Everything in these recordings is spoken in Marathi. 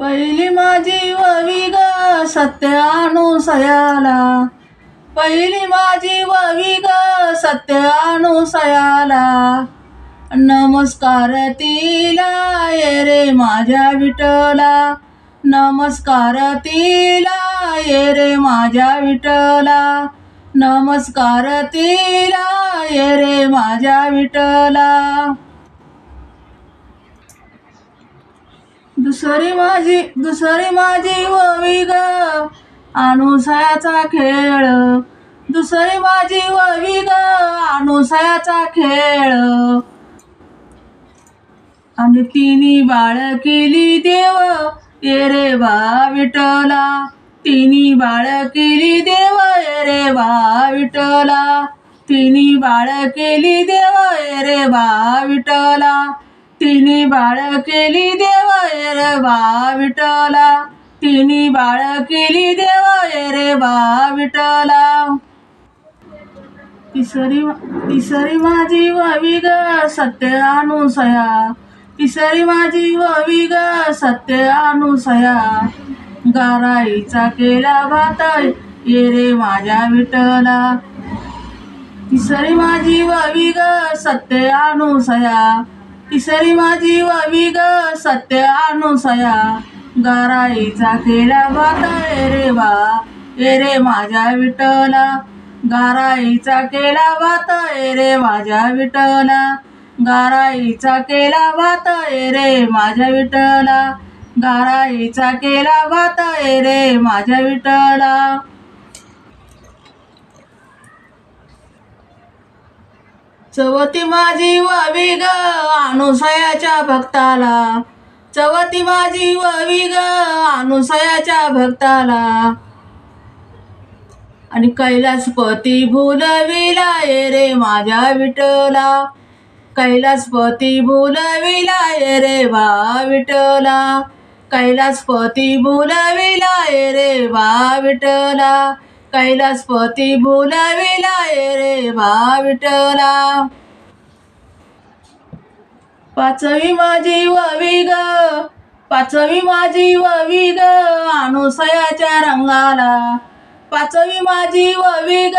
पहिली माझी ववी ग सत्य पहिली माझी ववी ग सत्य नमस्कार तिला ये रे माझ्या विठला नमस्कार तिला ये रे माझ्या विठला नमस्कार तिला ये रे माझ्या विठला दुसरी माझी दुसरी माझी ववी ग अनुसयाचा खेळ. दुसरी माझी ववी ग अनुसयाचा खेळ. आणि तिनी बाळ केली देव. ये रे बा विठला तिने बाळ केली देव. ये रे बा विठला तिनी बाळ केली देव. ये रे बा विठला तिने बाळ केली देव रे बा विठला तिनी बाळ केली देव रे बा विठला तिसरी तिसरी माझी ववी ग सत्य अनुसया तिसरी माझी ववी ग सत्य अनुसया गाराईचा केला भात ये रे माझ्या विठला तिसरी माझी ववी ग सत्य अनुसया तिसरी माझी वावी ग सत्य अनुसया. गाराईचा केला भात ये रे बा ये रे माझ्या विठला गाराईचा केला भात ये रे माझ्या विठला गाराईचा केला भात ये रे माझ्या विठला गाराईचा केला भात ये रे माझ्या विठला चवती माझी ववी ग अनुसयाच्या भक्ताला. चवती माझी ववी ग अनुसयाच्या भक्ताला. आणि कैलासपती भुलविला ये रे माझ्या विठला कैलासपती भुलविला ये रे वा विठला कैलासपती भुलविला ये रे वा विठला कैलासपती भुलविला रे बा विठला पाचवी माझी ववी ग पाचवी माझी ववी ग अनुसयाच्या रंगाला. पाचवी माझी ववी ग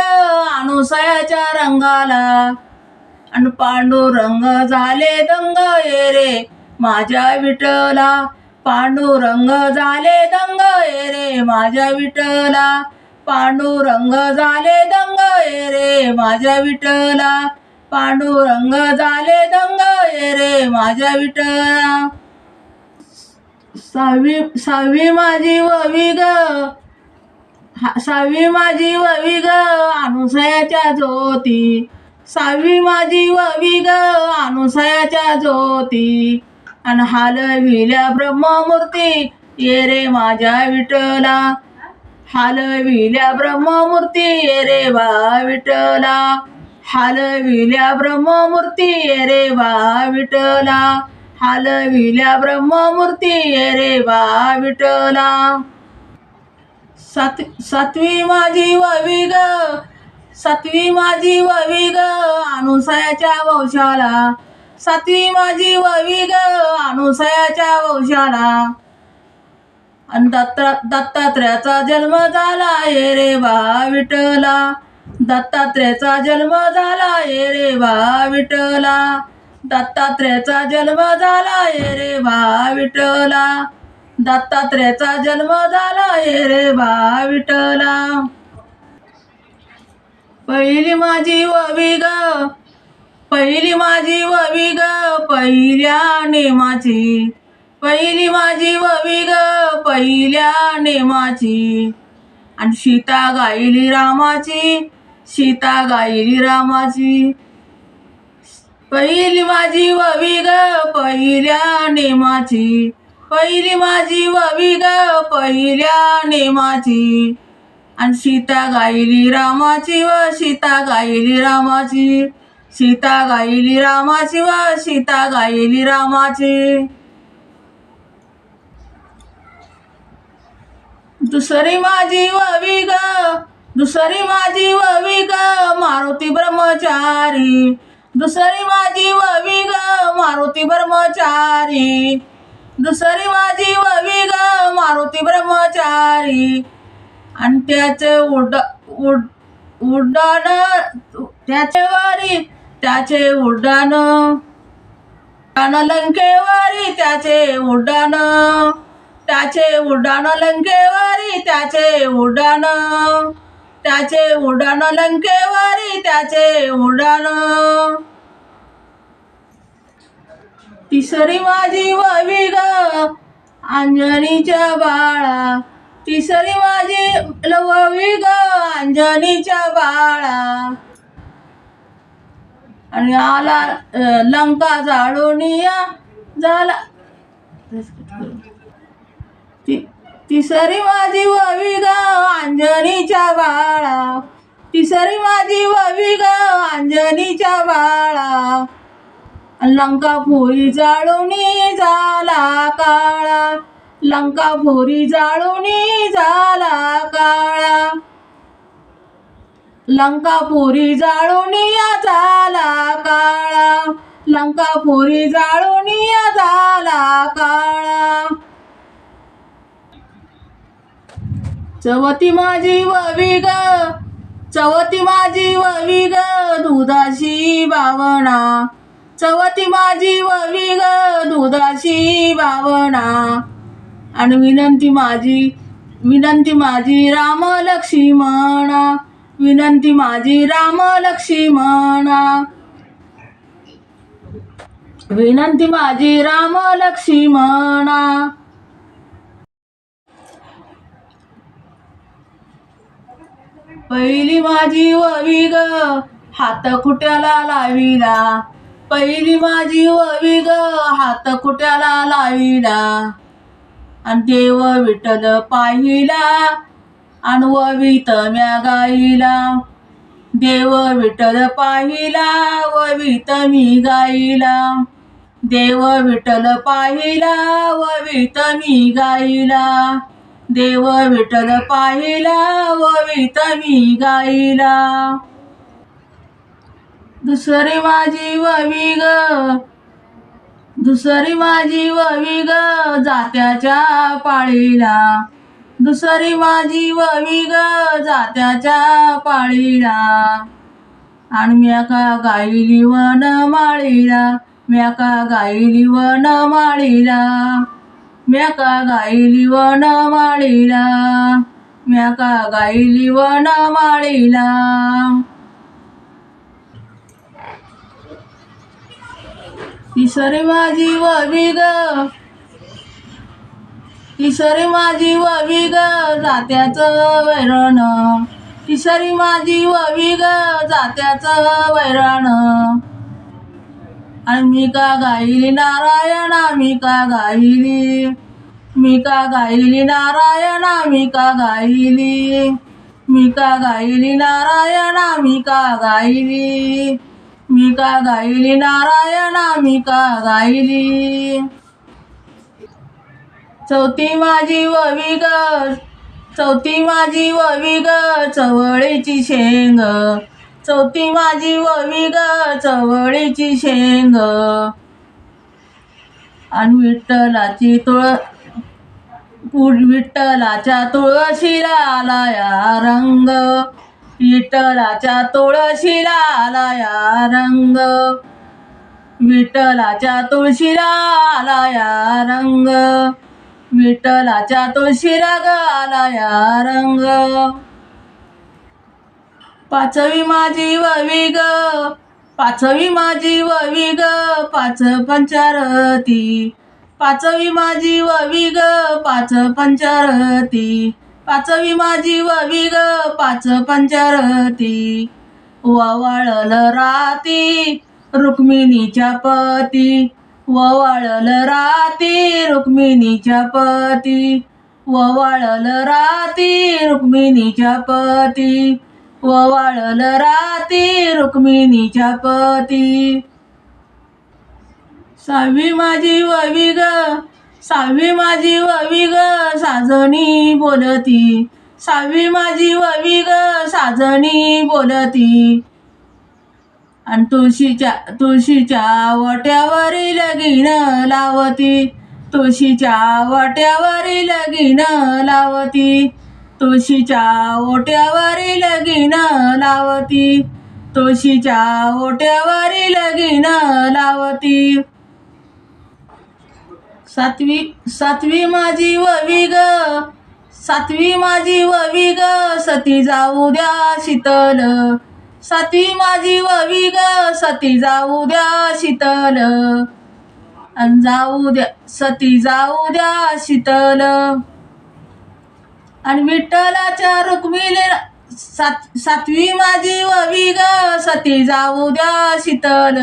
अनुसयाच्या रंगाला. आणि पांडुरंग झाले दंग ये रे माझ्या विठला पांडुरंग झाले दंग ये रे माझ्या विठला पांडुरंग झाले दंग ये रे माझ्या विठला पांडुरंग झाले दंग ये रे माझ्या विठला सहावी सहावी माझी ववी ग. सहावी माझी ववी ग अनुसयाच्या ज्योती. सहावी माझी ववी ग अनुसयाच्या ज्योती. आणि हालविल्या ब्रह्ममूर्ती ये रे माझ्या विठला हालविल्या ब्रह्ममूर्ती रे वा विठला हालविल्या ब्रह्ममूर्ती रे वा विठला हालविल्या ब्रह्ममूर्ती रे वा विठला सात सातवी माझी ववी ग सातवी माझी ववी ग अनुसयाच्या वंशाला. सातवी माझी ववी ग अनुसयाच्या वंशाला. आणि दत्ता दत्तात्र्याचा जन्म झाला ये रे बा विठला दत्तात्र्याचा जन्म झाला ये रे बा विठला दत्तात्र्याचा जन्म झाला ये रे बा विठला दत्तात्र्याचा जन्म झाला ये रे बा विठला पहिली माझी ववी ग पहिली माझी ववी ग पहिल्या नेमाची. पहिली माझी ववी ग पहिल्या नेमाची. आणि सीता गायली रामाची सीता गायली रामाची. पहिली माझी ववी ग पहिल्या नेमाची. पहिली माझी ववी ग पहिल्या नेमाची. आणि सीता गायली रामाची व सीता गायली रामाची. सीता गायली रामाची व सीता गायली रामाची. दुसरी माझी ववी ग. दुसरी माझी ववी ग मारुती ब्रह्मचारी. दुसरी माझी ववी ग मारुती ब्रह्मचारी. दुसरी माझी ववी ग मारुती ब्रह्मचारी. आणि त्याचे उड उड उड्डाण त्याचे वारी त्याचे उड्डाण लंकेवारी त्याचे उड्डाण त्याचे उड्डाण लंकेवारी त्याचे उड्डाण. त्याचे उड्डाण लंकेवारी त्याचे उड्डाण. तिसरी माझी ववी ग अंजनीच्या बाळा. तिसरी माझी ववी ग अंजनीच्या बाळा. आणि आला लंका जाळून या झाला. ती तिसरी माझी ववी ग अंजनीच्या बाळा. तिसरी माझी ववी ग अंजनीच्या बाळा. लंकापुरी जाळूनी झाला काळा. लंकापुरी जाळूनी झाला काळा. लंकापुरी जाळूनिया झाला काळा. लंकापुरी जाळूनिया झाला काळा. चवती माझी ववी ग. चवती माझी ववी ग दुधाशी बावणा. चवती माझी ववी ग दुधाशी बावणा. आणि विनंती माझी विनंती माझी राम लक्ष्मणा विनंती माझी राम लक्ष्मणा विनंती माझी राम लक्ष्मणा पहिली माझी ववी ग. हात कुट्याला लाविला पहिली माझी ववी ग. हात कुट्याला लाविला आणि देव विठल पाहिला आणि ववीत म्या गाईला. देव विठ्ठल पाहिला ववीत मी गाईला. देव विठल पाहिला ववीत मी गाईला. देव विठ्ठल पाहिला ववीत मी गाईला. दुसरी माझी ववी ग दुसरी माझी ववी ग जात्याच्या पाळीला. दुसरी माझी ववी ग जात्याच्या पाळीला. आणि म्या का गायली वन माळीला म्या का गायली वन माळीला. म्या का गायली वन माळीला म्या का गायली वन माळीला तिसरी माझी ववी ग तिसरी माझी ववी ग जात्याचं वैरण तिसरी माझी ववी ग जात्याचं वैरण मी का गायली नारायणा मी का गायली? मी का गायली नारायणा मी का गायली? मी का गायली नारायणा मी का गायली? मी का गायली नारायणा मी का गायली? चौथी माझी ववी ग चौथी माझी ववी ग चवळीची शेंग. चौथी माझी ववी ग चवळीची शेंग. आणि विठ्ठलाची तुळ विठ्ठलाच्या तुळशीला आलाया रंग. विठ्ठलाच्या तुळशीला आलाया रंग. विठ्ठलाच्या तुळशीला आलाया रंग. विठ्ठलाच्या तुळशीला ग या रंग. पाचवी माझी ववी ग. पाचवी माझी ववी ग. पाच पंचारती. पाचवी माझी ववी ग. पाच पंचारती. पाचवी माझी ववी ग. पाच पंचारती. ववाळल राती रुक्मिणीच्या पती. ववाळल राती रुक्मिणीच्या पती. ववाळल राती रुक्मिणीच्या पती. ववाळल राती रुक्मिणीच्या पती. सावी माझी ववी ग सावी माझी ववी ग साजणी बोलती. सावी माझी ववी ग साजणी बोलती. आणि तुळशीच्या तुळशीच्या वट्यावरील गिण लावती. तुळशीच्या वाट्यावरील लगीन लावती. तुळशीच्या ओट्यावरील गिण लावती. तुळशीच्या ओट्यावरील लगीन लावती. सातवी सातवी माझी ववी ग. सातवी माझी ववी ग. सती जाऊ द्या शीतल. सातवी माझी ववी ग. सती जाऊ द्या शीतल. अन जाऊ द्या सती जाऊ द्या शीतल. आणि विठ्ठलाच्या रुक्मिणीला सात सातवी माझी ववी ग सती जाऊ द्या शीतल.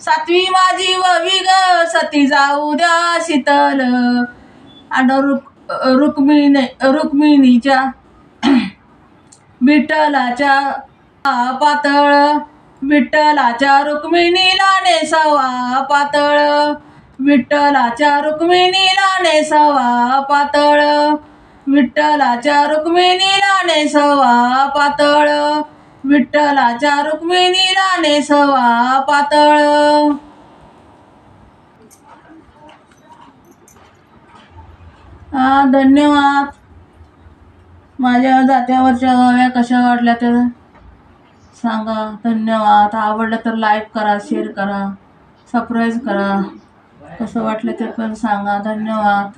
सातवी माझी ववी ग सती जाऊ द्या शीतल. आणि रुक रुक्मिणी रुक्मिणीच्या विठ्ठलाच्या पातळ. विठ्ठलाच्या रुक्मिणीला नेसवा पातळ. विठ्ठलाच्या रुक्मिणीला नेसवा पातळ. विठ्ठलाच्या रुक्मिणीला नेसवा पातळ. विठ्ठलाच्या रुक्मिणीला नेसवा पातळ. हा धन्यवाद. माझ्या जात्यावरच्या गाव्या कशा वाटल्या तर? सांगा. धन्यवाद. आवडलं तर लाईक करा शेअर करा सबस्क्राईब करा. कसं वाटलं ते पण सांगा. धन्यवाद.